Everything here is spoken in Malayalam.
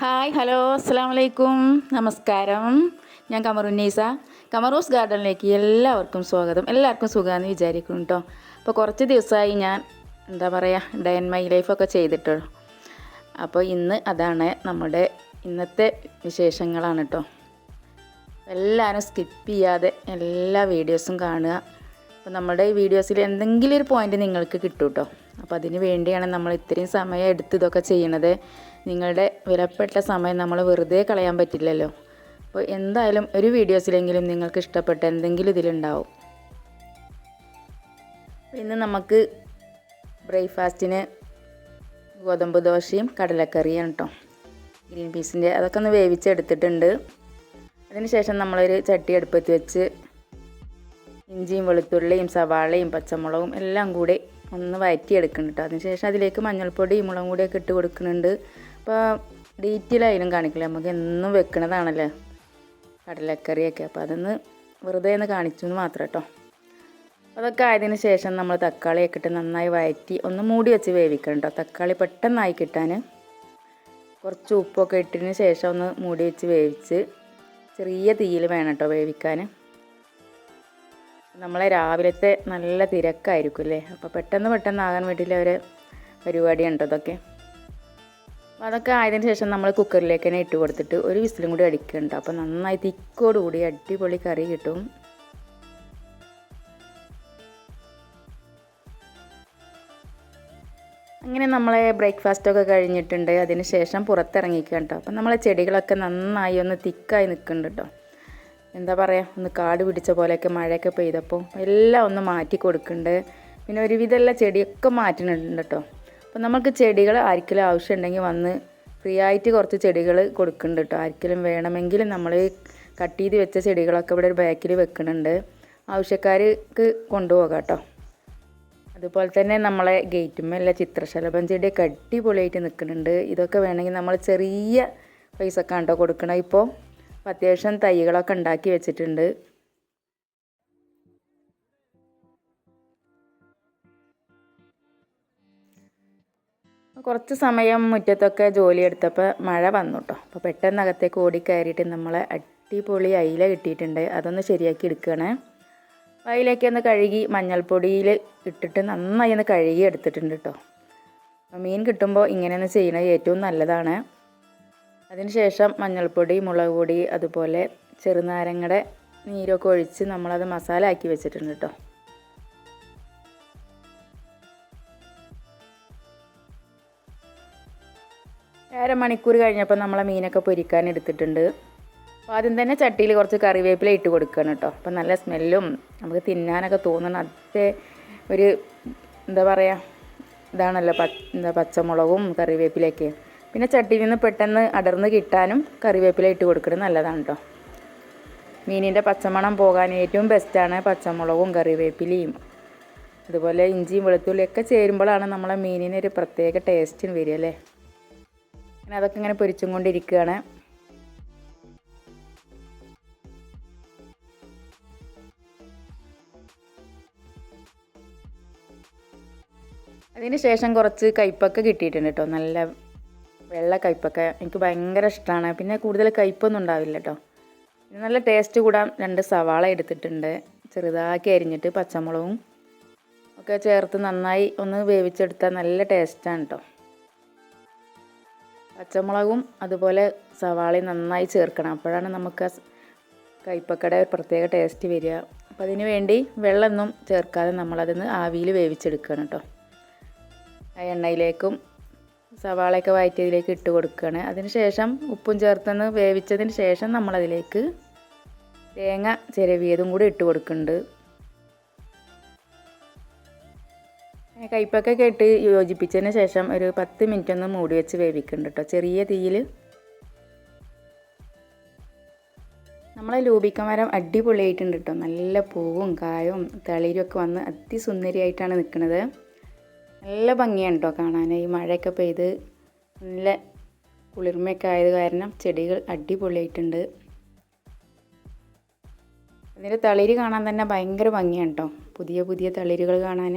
ഹായ് ഹലോ അസ്സാം വലൈക്കും നമസ്കാരം. ഞാൻ കമറുന്നീസ കമറൂസ് ഗാർഡനിലേക്ക് എല്ലാവർക്കും സ്വാഗതം. എല്ലാവർക്കും സുഖമാണെന്ന് വിചാരിക്കുന്നു കേട്ടോ അപ്പോൾ കുറച്ച് ദിവസമായി ഞാൻ എന്താ പറയുക ഡേ ആൻഡ് മൈ ലൈഫൊക്കെ ചെയ്തിട്ടോ അപ്പോൾ ഇന്ന് അതാണ് നമ്മുടെ ഇന്നത്തെ വിശേഷങ്ങളാണ് കേട്ടോ എല്ലാവരും സ്കിപ്പ് ചെയ്യാതെ എല്ലാ വീഡിയോസും കാണുക. അപ്പോൾ നമ്മുടെ ഈ വീഡിയോസിൽ എന്തെങ്കിലും ഒരു പോയിന്റ് നിങ്ങൾക്ക് കിട്ടും കേട്ടോ അപ്പോൾ അതിന് വേണ്ടിയാണ് നമ്മൾ ഇത്രയും സമയം എടുത്ത് ഇതൊക്കെ ചെയ്യണത്. നിങ്ങളുടെ വിലപ്പെട്ട സമയം നമ്മൾ വെറുതെ കളയാൻ പറ്റില്ലല്ലോ. അപ്പോൾ എന്തായാലും ഒരു വീഡിയോസിലെങ്കിലും നിങ്ങൾക്ക് ഇഷ്ടപ്പെട്ട എന്തെങ്കിലും ഇതിലുണ്ടാവും. ഇന്ന് നമുക്ക് ബ്രേക്ക്ഫാസ്റ്റിന് ഗോതമ്പ് ദോശയും കടലക്കറിയാണ് കേട്ടോ. ഗ്രീൻ പീസിന്റെ അതൊക്കെ ഒന്ന് വേവിച്ചെടുത്തിട്ടുണ്ട്. അതിനുശേഷം നമ്മളൊരു ചട്ടി അടുപ്പത്ത് വെച്ച് ഇഞ്ചിയും വെളുത്തുള്ളിയും സവാളയും പച്ചമുളകും എല്ലാം കൂടി ഒന്ന് വഴറ്റിയെടുക്കുന്നുണ്ട് കേട്ടോ. അതിനുശേഷം അതിലേക്ക് മഞ്ഞൾപ്പൊടി മുളകും കൂടിയൊക്കെ ഇട്ട് കൊടുക്കുന്നുണ്ട്. അപ്പോൾ ഡീറ്റെയിൽ ആയാലും കാണിക്കില്ല. നമുക്ക് എന്നും വെക്കണതാണല്ലേ? കടലക്കറിയൊക്കെ. അപ്പോൾ അതൊന്ന് വെറുതെ ഒന്ന് കാണിച്ചു എന്ന് മാത്രം കേട്ടോ അതൊക്കെ ആയതിന് ശേഷം നമ്മൾ തക്കാളിയൊക്കെ ഇട്ട് നന്നായി വഴറ്റി ഒന്ന് മൂടി വെച്ച് വേവിക്കണം കേട്ടോ തക്കാളി പെട്ടെന്നായി കിട്ടാൻ കുറച്ച് ഉപ്പൊക്കെ ഇട്ടതിന് ശേഷം ഒന്ന് മൂടി വെച്ച് വേവിച്ച് ചെറിയ തീയിൽ വേണം കേട്ടോ വേവിക്കാൻ നമ്മളെ രാവിലത്തെ നല്ല തിരക്കായിരിക്കും അല്ലേ അപ്പോൾ പെട്ടെന്ന് പെട്ടെന്ന് ആകാൻ വേണ്ടിയിട്ടുള്ള ഒരു പരിപാടിയുണ്ട് അതൊക്കെ അപ്പോൾ അതൊക്കെ ആയതിനു ശേഷം നമ്മൾ കുക്കറിലേക്ക് തന്നെ ഇട്ട് കൊടുത്തിട്ട് ഒരു വിസിലും കൂടി അടിക്കുന്നുണ്ട്. അപ്പോൾ നന്നായി തിക്കോടുകൂടി അടിപൊളി കറി കിട്ടും. അങ്ങനെ നമ്മളെ ബ്രേക്ക്ഫാസ്റ്റൊക്കെ കഴിഞ്ഞിട്ടുണ്ട്. അതിന് ശേഷം പുറത്തിറങ്ങിക്കുക കേട്ടോ. അപ്പം നമ്മളെ ചെടികളൊക്കെ നന്നായി ഒന്ന് തിക്കായി നിൽക്കുന്നുണ്ട് കേട്ടോ. എന്താ പറയുക ഒന്ന് കാട് പിടിച്ച പോലെയൊക്കെ മഴയൊക്കെ പെയ്തപ്പോൾ എല്ലാം ഒന്ന് മാറ്റി കൊടുക്കുന്നുണ്ട്. പിന്നെ ഒരുവിധമുള്ള ചെടിയൊക്കെ മാറ്റുന്നുണ്ട് കേട്ടോ. അപ്പോൾ നമുക്ക് ചെടികൾ ആർക്കെങ്കിലും ആവശ്യമുണ്ടെങ്കിൽ വന്ന് ഫ്രീ ആയിട്ട് കുറച്ച് ചെടികൾ കൊടുക്കുന്നുണ്ട് കേട്ടോ. ആർക്കെങ്കിലും വേണമെങ്കിൽ നമ്മൾ കട്ട് ചെയ്ത് വെച്ച ചെടികളൊക്കെ ഇവിടെ ഒരു ബാക്കിൽ വെക്കുന്നുണ്ട്. ആവശ്യക്കാർക്ക് കൊണ്ടുപോകാം കേട്ടോ. അതുപോലെ തന്നെ നമ്മളെ ഗേറ്റുമ്മല്ല ചിത്രശലഭം ചെടിയൊക്കെ അടിപൊളിയായിട്ട് നിൽക്കുന്നുണ്ട്. ഇതൊക്കെ വേണമെങ്കിൽ നമ്മൾ ചെറിയ പൈസ കണ്ടോ കൊടുക്കണം ഇപ്പോൾ അത്യാവശ്യം തൈകളൊക്കെ ഉണ്ടാക്കി വെച്ചിട്ടുണ്ട്. കുറച്ച് സമയം മുറ്റത്തൊക്കെ ജോലി എടുത്തപ്പോൾ മഴ വന്നു കേട്ടോ അപ്പോൾ പെട്ടെന്ന് അകത്തേക്ക് ഓടി കയറിയിട്ട് നമ്മളെ അടിപൊളി അയില കിട്ടിയിട്ടുണ്ട്. അതൊന്ന് ശരിയാക്കി എടുക്കുകയാണ് അയിലേക്ക് ഒന്ന് കഴുകി മഞ്ഞൾപ്പൊടിയിൽ ഇട്ടിട്ട് നന്നായി ഒന്ന് കഴുകി എടുത്തിട്ടുണ്ട് കേട്ടോ മീൻ കിട്ടുമ്പോൾ ഇങ്ങനെയൊന്ന് ചെയ്യുന്നത് ഏറ്റവും നല്ലതാണ്. അതിനുശേഷം മഞ്ഞൾപ്പൊടി മുളക് പൊടി അതുപോലെ ചെറുനാരങ്ങയുടെ നീരൊക്കെ ഒഴിച്ച് നമ്മളത് മസാല ആക്കി വെച്ചിട്ടുണ്ട് കേട്ടോ അരമണിക്കൂർ കഴിഞ്ഞപ്പോൾ നമ്മളെ മീനൊക്കെ പൊരിക്കാൻ എടുത്തിട്ടുണ്ട്. അപ്പോൾ ആദ്യം തന്നെ ചട്ടിയിൽ കുറച്ച് കറിവേപ്പില ഇട്ട് കൊടുക്കണം കേട്ടോ. അപ്പോൾ നല്ല സ്മെല്ലും നമുക്ക് തിന്നാനൊക്കെ തോന്നണം. അതേ ഒരു എന്താ പറയുക ഇതാണല്ലോ പ എന്താ പച്ചമുളകും കറിവേപ്പിലയൊക്കെ. പിന്നെ ചട്ടിയിൽ നിന്ന് പെട്ടെന്ന് അടർന്ന് കിട്ടാനും കറിവേപ്പില ഇട്ട് കൊടുക്കുന്നത് നല്ലതാണ് കേട്ടോ. മീനിന്റെ പച്ചമണം പോകാൻ ഏറ്റവും ബെസ്റ്റാണ് പച്ചമുളകും കറിവേപ്പിലയും. അതുപോലെ ഇഞ്ചിയും വെളുത്തുള്ളിയൊക്കെ ചേരുമ്പോഴാണ് നമ്മളെ മീനിനൊരു പ്രത്യേക ടേസ്റ്റിന് വരിക അല്ലേ? അങ്ങനെ അതൊക്കെ ഇങ്ങനെ പൊരിച്ചും കൊണ്ടിരിക്കുകയാണ് അതിന് ശേഷം കുറച്ച് കയ്പ്പൊക്കെ കിട്ടിയിട്ടുണ്ട് കേട്ടോ. നല്ല വെള്ള കയ്പ്പൊക്കെ എനിക്ക് ഭയങ്കര ഇഷ്ടമാണ്. പിന്നെ കൂടുതൽ കയ്പ്പൊന്നും ഉണ്ടാവില്ല കേട്ടോ. നല്ല ടേസ്റ്റ് കൂടാൻ രണ്ട് സവാള എടുത്തിട്ടുണ്ട്. ചെറുതാക്കി അരിഞ്ഞിട്ട് പച്ചമുളകും ഒക്കെ ചേർത്ത് നന്നായി ഒന്ന് വേവിച്ചെടുത്താൽ നല്ല ടേസ്റ്റാണ് കേട്ടോ. പച്ചമുളകും അതുപോലെ സവാളയും നന്നായി ചേർക്കണം. അപ്പോഴാണ് നമുക്ക് കയ്പ്പക്കയുടെ പ്രത്യേക ടേസ്റ്റ് വരിക. അപ്പം അതിന് വേണ്ടി വെള്ളമൊന്നും ചേർക്കാതെ നമ്മളതിന്ന് ആവിയിൽ വേവിച്ചെടുക്കണം കേട്ടോ. ആ എണ്ണയിലേക്കും സവാളയൊക്കെ വഴറ്റിയതിലേക്ക് ഇട്ട് കൊടുക്കുകയാണ്. അതിന് ശേഷം ഉപ്പും ചേർത്തൊന്ന് വേവിച്ചതിന് ശേഷം നമ്മളതിലേക്ക് തേങ്ങ ചിരവിയതും കൂടി ഇട്ട് കൊടുക്കുന്നുണ്ട്. കയ്പ്പൊക്കെ ഇട്ട് യോജിപ്പിച്ചതിന് ശേഷം ഒരു പത്ത് മിനിറ്റ് ഒന്ന് മൂടി വെച്ച് വേവിക്കുന്നുണ്ട് കേട്ടോ ചെറിയ തീയിൽ നമ്മളെ ലൂപിക്ക മരം അടിപൊളിയായിട്ടുണ്ട് കേട്ടോ നല്ല പൂവും കായും തളിരും ഒക്കെ വന്ന് അതിസുന്ദരിയായിട്ടാണ് നിൽക്കുന്നത്. നല്ല ഭംഗിയാണ് കേട്ടോ കാണാൻ ഈ മഴയൊക്കെ പെയ്ത് നല്ല കുളിർമയൊക്കെ ആയത് കാരണം ചെടികൾ അടിപൊളിയായിട്ടുണ്ട്. അതിന്റെ തളിര് കാണാൻ തന്നെ ഭയങ്കര ഭംഗിയാണ് കേട്ടോ പുതിയ പുതിയ തളിരുകൾ കാണാൻ